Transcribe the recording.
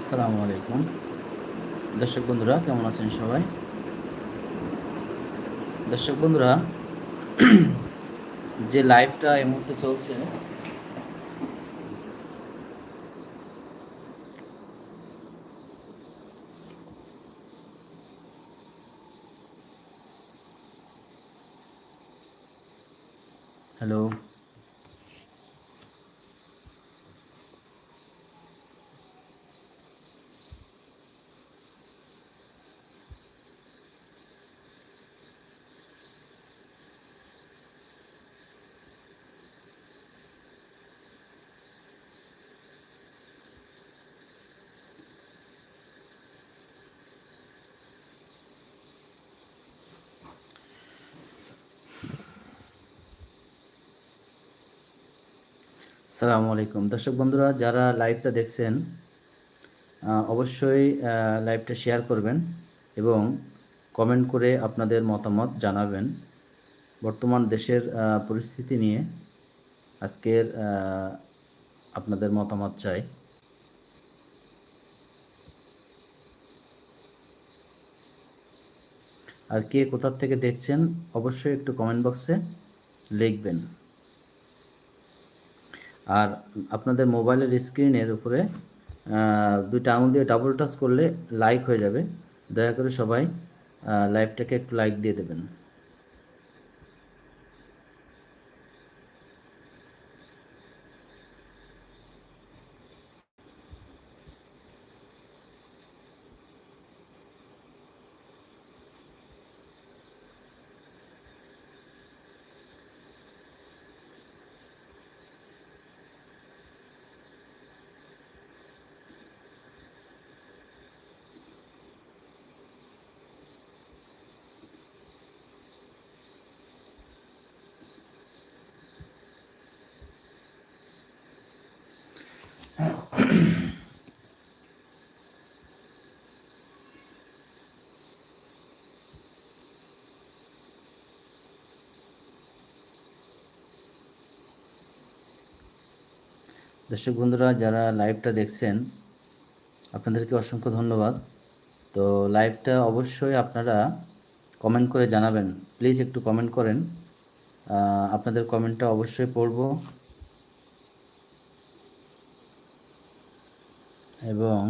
আসসালামু আলাইকুম। দর্শক বন্ধুরা, কেমন আছেন সবাই? দর্শক বন্ধুরা, যে লাইভটা এই মুহূর্তে চলছে, হ্যালো? সালামু আলাইকুম। দর্শক বন্ধুরা, যারা লাইভটা দেখছেন অবশ্যই লাইভটা শেয়ার করবেন এবং কমেন্ট করে আপনাদের মতামত জানাবেন। বর্তমান দেশের পরিস্থিতি নিয়ে আজকের আপনাদের মতামত চাই। আর কে কোথার থেকে দেখছেন, অবশ্যই একটু কমেন্ট বক্সে লিখবেন। আর আপনাদের মোবাইলের স্ক্রিনের উপরে দুইটা আঙুল দিয়ে ডাবল টাচ করলে লাইক হয়ে যাবে। দয়া করে সবাই লাইভটাকে একটু লাইক দিয়ে দেবেন। দর্শক বন্ধুরা, যারা লাইভটা দেখছেন, আপনাদেরকে অসংখ্য ধন্যবাদ। তো লাইভটা অবশ্যই আপনারা কমেন্ট করে জানাবেন। প্লিজ একটু কমেন্ট করেন। আপনাদের কমেন্টটা অবশ্যই পড়ব। এবং